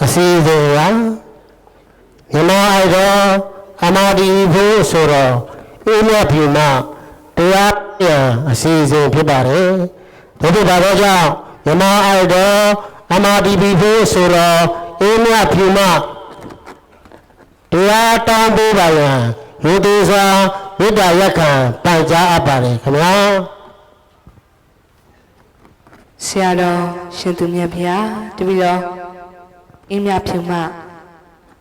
အစီအစဉ်ကမြမအိုက်တော်အမာဒီဖို့ဆိုတော့အိမ်မက်ဖြူမတရားပြန်အစီအစဉ်ဖြစ်ပါတယ်ဒါပေမဲ့ဒါတော့ကြောင့်မြမအိုက်တော်အမာဒီဖို့ဆိုတော့အိမ်မက်ဖြူမတရားတောင်းပေးပါရန်လူသေးစွာမေတ္တာရက်ခံပန်ကြားအပ်ပါတယ်ခင်ဗျာဆရာတော်ရှင်သူမြတ်ဖျားတပည့်တော် အင်းမြဖြူမ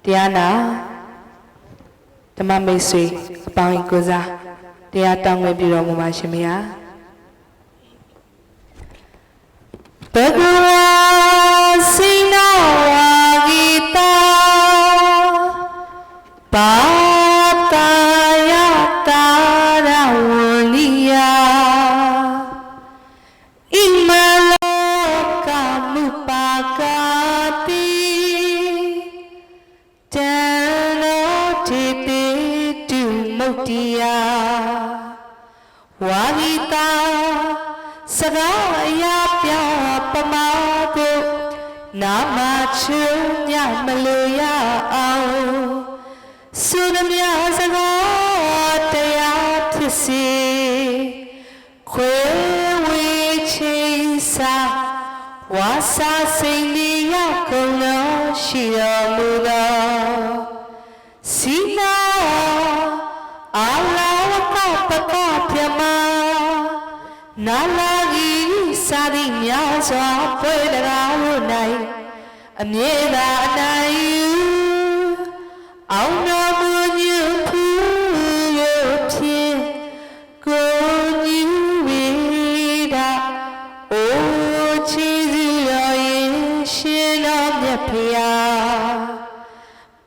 တရားနာဓမ္မမိတ်ဆွေအပေါင်းအကိုစားတရားတောင်းဝင်ပြုတော်မူပါရှင်မယားဘဂဝါ Sagaya Pya Pamado Namachunya Malaya Ao Sunamya Sagataya Pisi ခွေဝေချင်းစာဝါစာစိန်ဒီရကုံတော်ရှိတော်မူသောစီနာ စွာပွဲတကားတို့၌အမြဲတမ်းအနိုင်ယူအောင်တော်မူညဖူးရဖြင့်ကိုကြီးဝိဒါအိုချီစီတော်ရင်ရှင်တော်မြတ်ဖရာ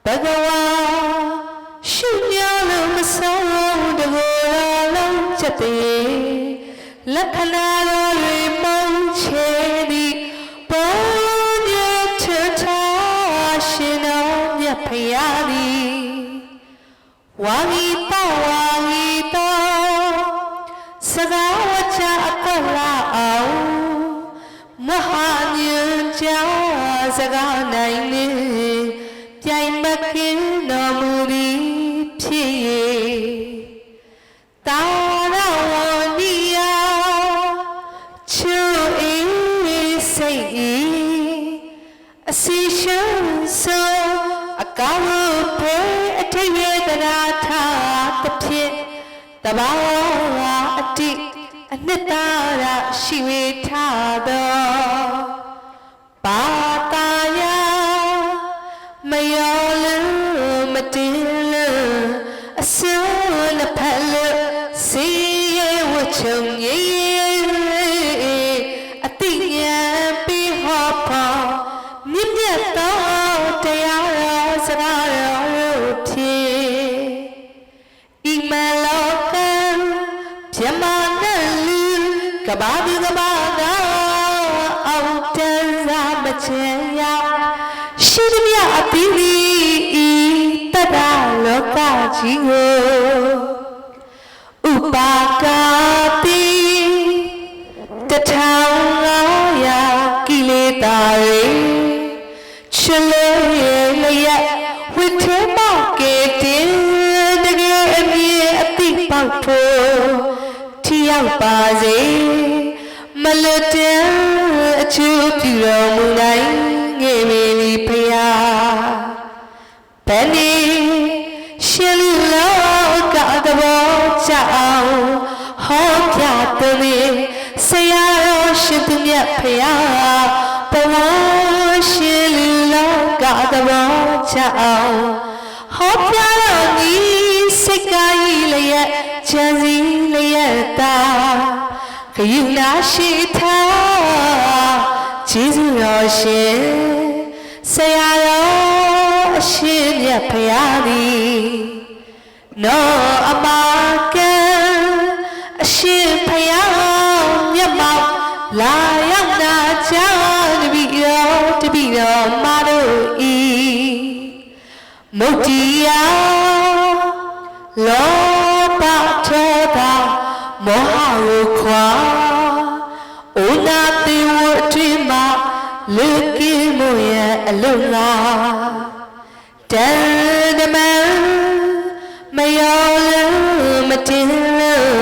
ဘဂဝါရှင်များလုံးမဆုံးတကိုယ်လုံးချက်တည်းလက္ခဏာတော်တွေ ကားနိုင်နေပြိုင်မကင်းတော်မူသည်ဖြစ်၍တာရဝဏီယာချူအေးစိတ်ဤအစီရှုံးဆုံးအကောင်းပဲအထိတ်ဝေဒနာထားတစ်ဖြစ်တဘာဝအတိအနှစ်သာရရှိဝေထားသော သည်မြအ ခယူနာရှိထားကျေးဇူးတော်ရှင်ဆရာတော်အရှင်မြတ်ဖရာသည်နောအပါကံအရှင်ဖယားမြတ်မောင်လာရောက်နာချာတပိရောတပိရောမတို့ဤမုတ်တီယာလောဘထောတာ မောဟကိုခွာအိုနာတိဝတ်တိမလူကီမွေအလုံးလားတန်တမန်မယောလုံးမတင်လို့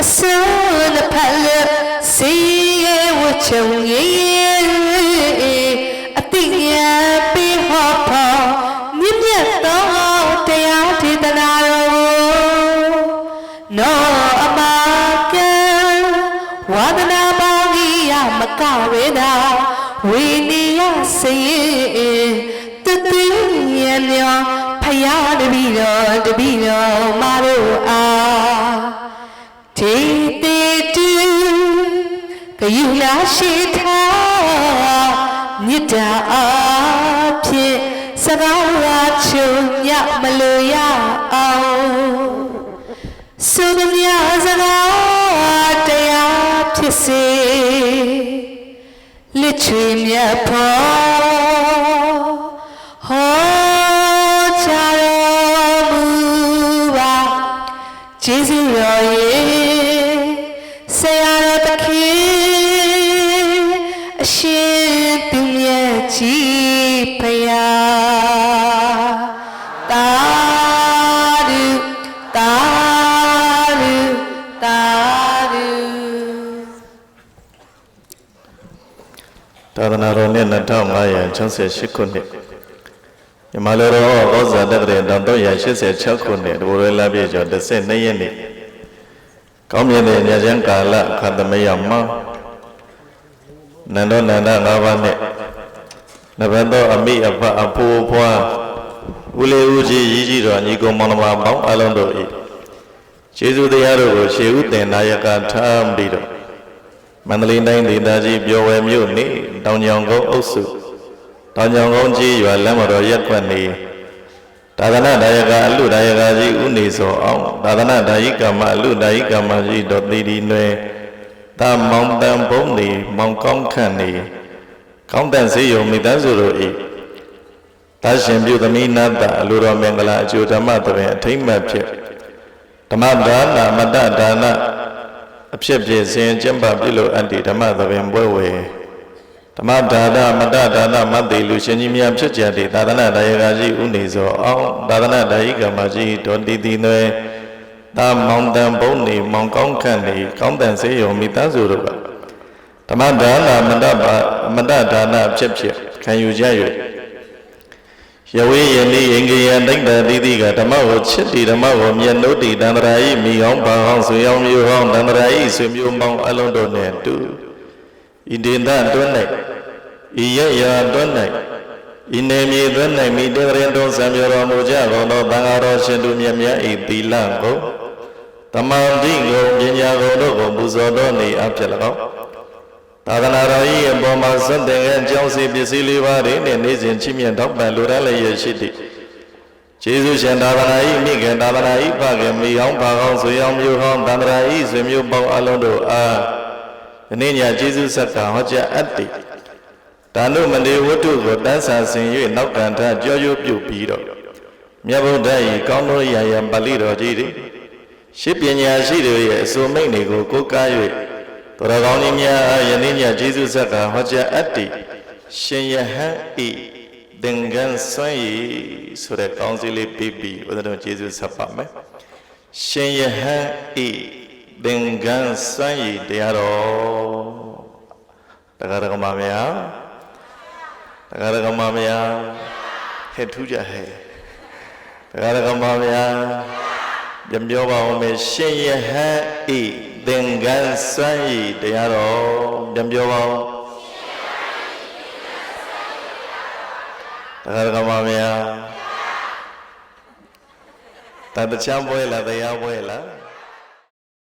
အစွန်းတစ်ဖက်လို့စီရဲ့ဝချုံရဲ့ ဝေဒာဝိနိယစေတတိယညောဖယားတပည့်တော်တပည့်တော်မတို့အားဒေတေတူကယူလာရှိထားမြစ်တာအားဖြင့်စကားဝါချုံညမလို့ရအောင်သုဒမြစကားတရားဖြစ်စေလက် ချွေမြတ်ဖို့ဟောချတော်မူပါကျေးဇူးတော်ရေဆရာတော်တခင်အရှင်သူမြတ်ကြီးဖယား သာသနာတော်နှစ်2568ခုနှစ်မြန်မာလူတော်ဩဇာတက္ကရာ1386ခုနှစ်တဘူရဲလာပြည့်ကျော်12ရက်နေ့ကောင်းမြတ်တဲ့ညချမ်းကာလခန္ဓမယမနန္ဒောနန္ဒ၅ပါးနဲ့နဗန္တောအမိအဖအဖိုးအဖွားဦးလေးဦးကြီးရည်ကြီးတော်ညီကုံမောင်နှမပေါင်းအလုံးတို့၏ကျေးဇူးတရားတို့ကိုရှေးဥတင်နာယကထားပြီးတော့မန္တလေးတိုင်းဒေသကြီးပျော်ဝယ်မြို့နေ တောင်ညောင်ကုန်းအုပ်စုတောင်ညောင်ကုန်းကြီးရွာလမ်းမတော်ရက်ကွက်နေသာသနာဒါယကအလူဒါယကကြီးဥနေစောအောင်သာသနာဒါယိကမ္မအလူဒါယိကမ္မကြီးတော်တီတီနွယ်တာမောင်တန်ဘုံနေမောင်ကောင်းခန့်နေကောင်းတန်စေယုံမိသားစုတို့၏တရှင်ပြုသမီးနာတအလူတော်မင်္ဂလာအကျိုးဓမ္မသဘင်အထိမ့်မှတ်ဖြစ်ဓမ္မဒါနမတ္တဒါနအဖြစ်ဖြစ်စဉ်ကျင့်ပပြုလို့အတ္တိဓမ္မသဘင်ပွဲဝေ ဓမ္မဒါနမတ္တဒါနမတ်တိလူရှင်ကြီးများဖြစ်ကြသည့်သာသနာတရားကကြီးဥနေစောအောင်သာသနာတရားကမကြီးဒေါတိတိနွယ်တာမောင်တန်ဘုံနေမောင်ကောင်းခန့်နေကောင်းတန်စေယုံမိသားစုတို့ကဓမ္မဒါနမတ္တပါမတ္တဒါနဖြစ်ဖြစ်ခံယူကြ၍ယဝေယနိယင်္ဂယတိတ်တတိတိကဓမ္မကိုချစ်တီဓမ္မကိုမြတ်နုတ္တိတန္တရာဤမိအောင်ပါအောင်ဆွေအောင်မျိုးဟောင်းတန္တရာဤဆွေမျိုးမောင်းအလုံးတို့နှင့်အတူ ဤဒေသတွန်း၌ဤရရာတွန်း၌ဤနေမြေတွန်း၌မိတေရင်တော်စံမြေတော်မူကြကုန်သောတန်ဃာတော်ရှင်သူမြတ်မြတ်ဤသီလကိုတမန်တိကိုပညာကိုတို့ကိုပူဇော်တော်နေအဖြစ်၎င်းသာသနာတော်ဤအပေါ်မှာစက်တဲ့အကြောင်းစီပစ္စည်းလေးပါးတွေနဲ့နေ့စဉ်ချီးမြှင့်တောက်ပံလိုရလည်းရရှိသည့်ကျေးဇူးရှင်သာသနာဤမိခင်သာသနာဤဖခင်မိအောင်ပါကောင်းဆွေအောင်မျိုးကောင်းသန္တရာဤဆွေမျိုးပေါင်းအလုံးတို့အား ဒီနေ့ညကျေးဇူးဆက်ကဟောကြားအပ်တည်ဒါနုမနေဝတ္ထုကိုတန်းစာဆင်၍နောက်ကန်ထကြောရွပြုတ်ပြီးတော့မြတ်ဗုဒ္ဓဤကောင်းသောရာယံပါဠိတော်ကြီးတွေရှစ်ပညာရှိတွေရဲ့အစိုးမိတ်တွေကိုကိုးကား၍တော်တော်ကောင်းကြီးများအားယနေ့ညကျေးဇူးဆက်ကဟောကြားအပ်တည်ရှင်ယဟန်ဤသင်္ကန်းစွန့်ရည်ဆိုတဲ့ကောင်းစီလေးပြီးပြီးဘုရားတော်ကျေးဇူးဆက်ပါမယ်။ရှင်ယဟန်ဤ သင်္ကန်းစွန့်ရည်တရားတော်တရားတော်မှာမယားတရားတော်မှာမယားဟဲ့ထူးကြဟဲ့တရားတော်မှာမယားပြန်ပြောပါဦးမယ်ရှင်ယဟန်ဤသင်္ကန်းစွန့်ရည်တရားတော်ပြန်ပြောပါဦးတရားကမမယာတတချမ်းပွဲလားတရားပွဲလား